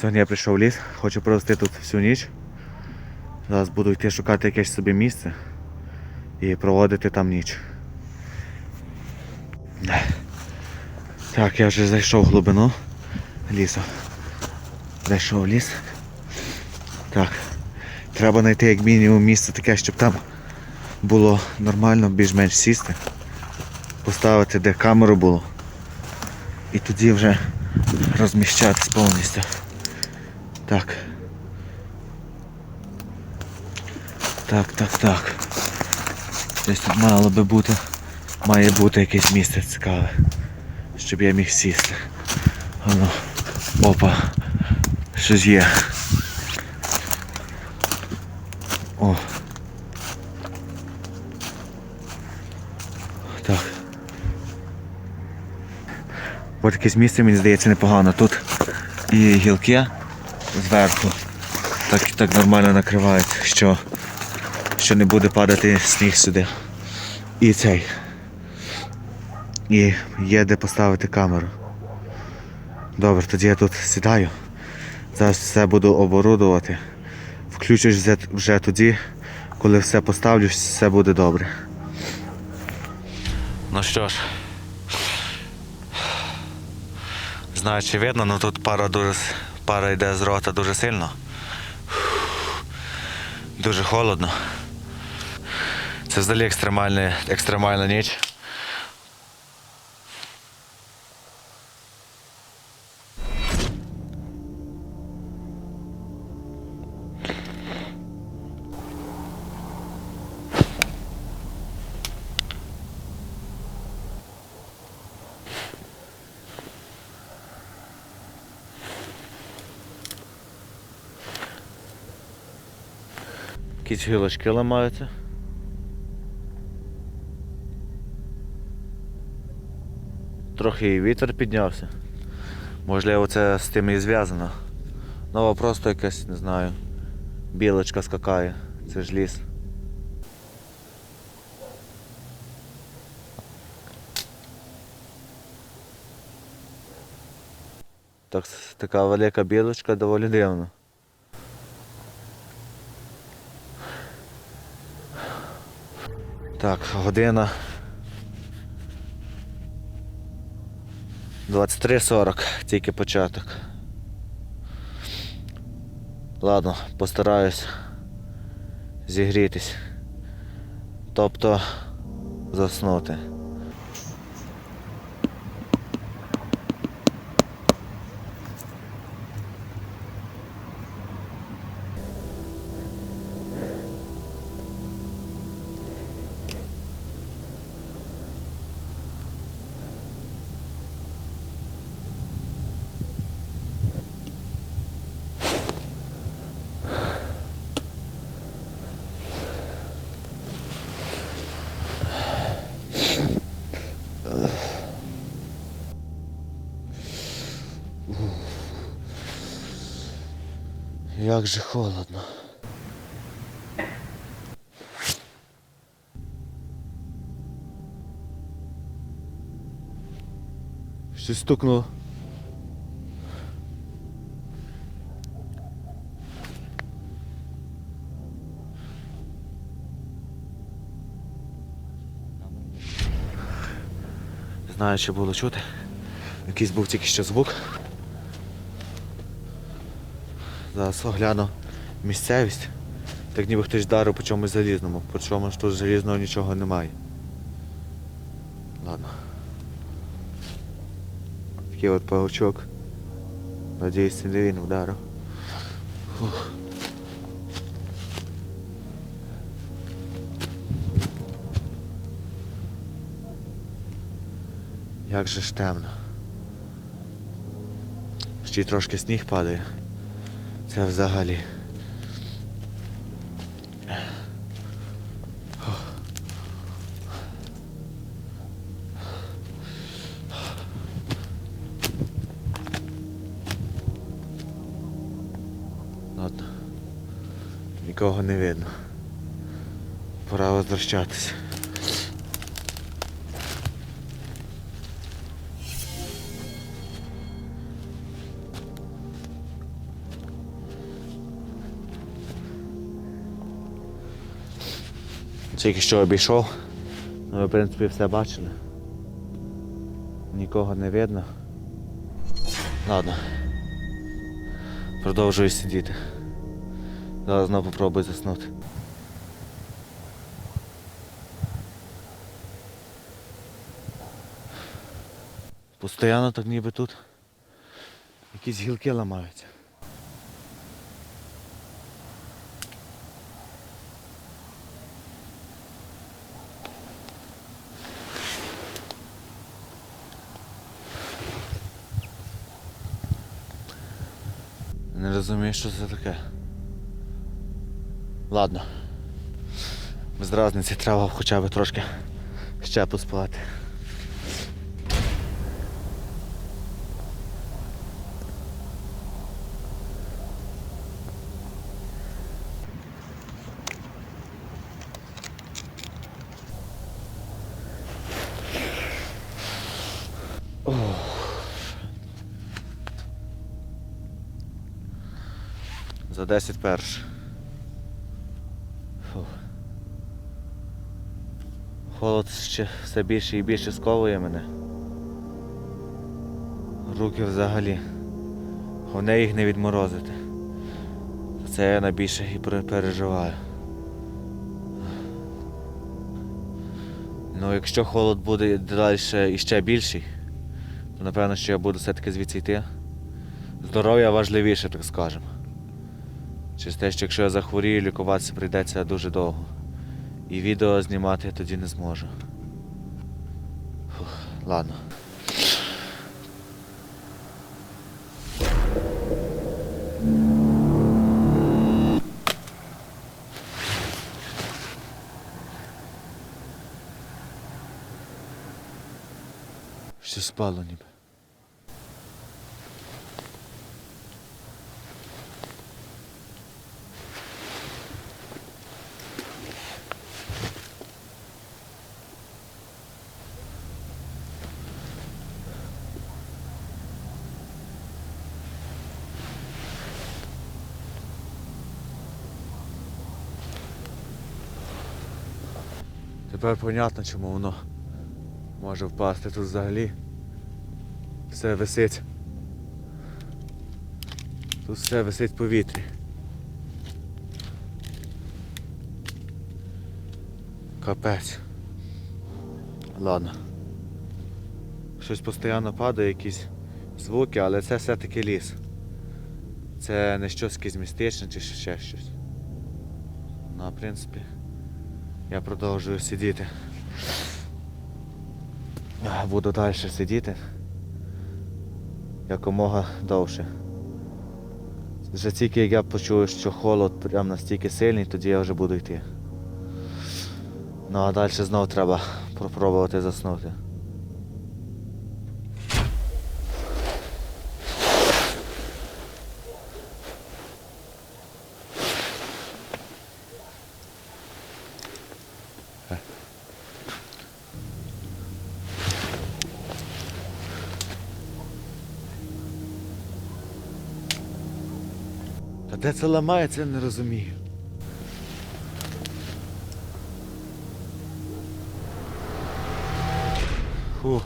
Сьогодні я прийшов в ліс, хочу провести тут всю ніч. Зараз буду йти шукати якесь собі місце і проводити там ніч. Так, я вже зайшов в глибину лісу. Зайшов в ліс. Так. Треба знайти як мінімум місце таке, щоб там було нормально, більш-менш сісти. Поставити де камеру було. І тоді вже розміщатись повністю. Так. Так, так, так. Десь тут мало би бути. Має бути якесь місце цікаве. Щоб я міг сісти. Ану. Опа. Щось є. О. Так. Ось якесь місце, мені здається, непогано. Тут і гілки зверху. Так, так нормально накривають, що, що не буде падати сніг сюди. І цей. І є де поставити камеру. Добре, тоді я тут сідаю. Зараз все буду оборудувати. Включусь вже, тоді, коли все поставлю, все буде добре. Ну що ж. Знаю, чи видно, але тут пара дуже пара йде з рота дуже сильно. Дуже холодно. Це взагалі екстремальна, екстремальна ніч. Якісь гілочки ламаються. Трохи і вітер піднявся. Можливо, це з тим і зв'язано. Ну, просто якась, не знаю, білочка скакає. Це ж ліс. Так, така велика білочка доволі дивна. Так, година. 23.40, тільки початок. Ладно, постараюсь зігрітись. Тобто заснути. Як же холодно. Щось стукнуло. Не знаю, чи було чути. Якийсь був тільки що звук. Зараз огляну місцевість. Так ніби хтось вдарив по чомусь залізному, по чому ж тут залізного нічого немає. Ладно. Такий от паучок. Надіюсь, не він вдарив. Фух. Як же ж темно. Ще й трошки сніг падає. Це взагалі. Ладно. Нікого не видно. Пора возвращатися. Тільки що обійшов. Ну, ви, в принципі, все бачили. Нікого не видно. Ладно. Продовжую сидіти. Зараз знову попробую заснути. Постоянно так ніби тут якісь гілки ламаються. Не розумію, що це таке. Ладно. Без разниці треба хоча б трошки ще поспати. За 10 перш. Фух. Холод ще все більше і більше сковує мене. Руки взагалі. Головне їх не відморозити. Це я найбільше і переживаю. Ну, якщо холод буде далі і ще більший, то напевно, що я буду все-таки звідси йти. Здоров'я важливіше, так скажемо. Через те, що якщо я захворію, лікуватися прийдеться дуже довго. І відео знімати я тоді не зможу. Фух, ладно. Що спало ніби. Тепер понятно, чому воно може впасти тут взагалі. Все висить. Тут все висить в повітрі. Капець. Ладно. Щось постійно падає, якісь звуки, але це все-таки ліс. Це не щось якесь містичне чи ще щось. Ну, в принципі, я продовжую сидіти. Буду далі сидіти якомога довше. Вже тільки як я почую, що холод прям настільки сильний, тоді я вже буду йти. Ну а далі знову треба спробувати заснути. Де це ламається, я не розумію. Фух.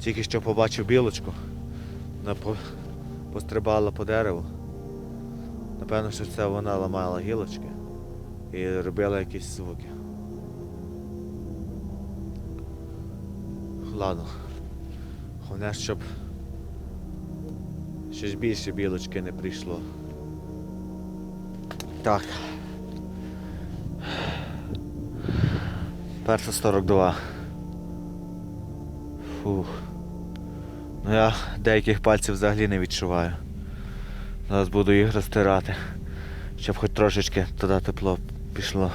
Тільки що побачив білочку. Вона по... пострибала по дереву. Напевно, що це вона ламала гілочки і робила якісь звуки. Ладно. Головне, щоб щось більше білочки не прийшло. Так. Перша 42. Фух. Ну я деяких пальців взагалі не відчуваю. Зараз буду їх розтирати, щоб хоч трошечки туди тепло пішло.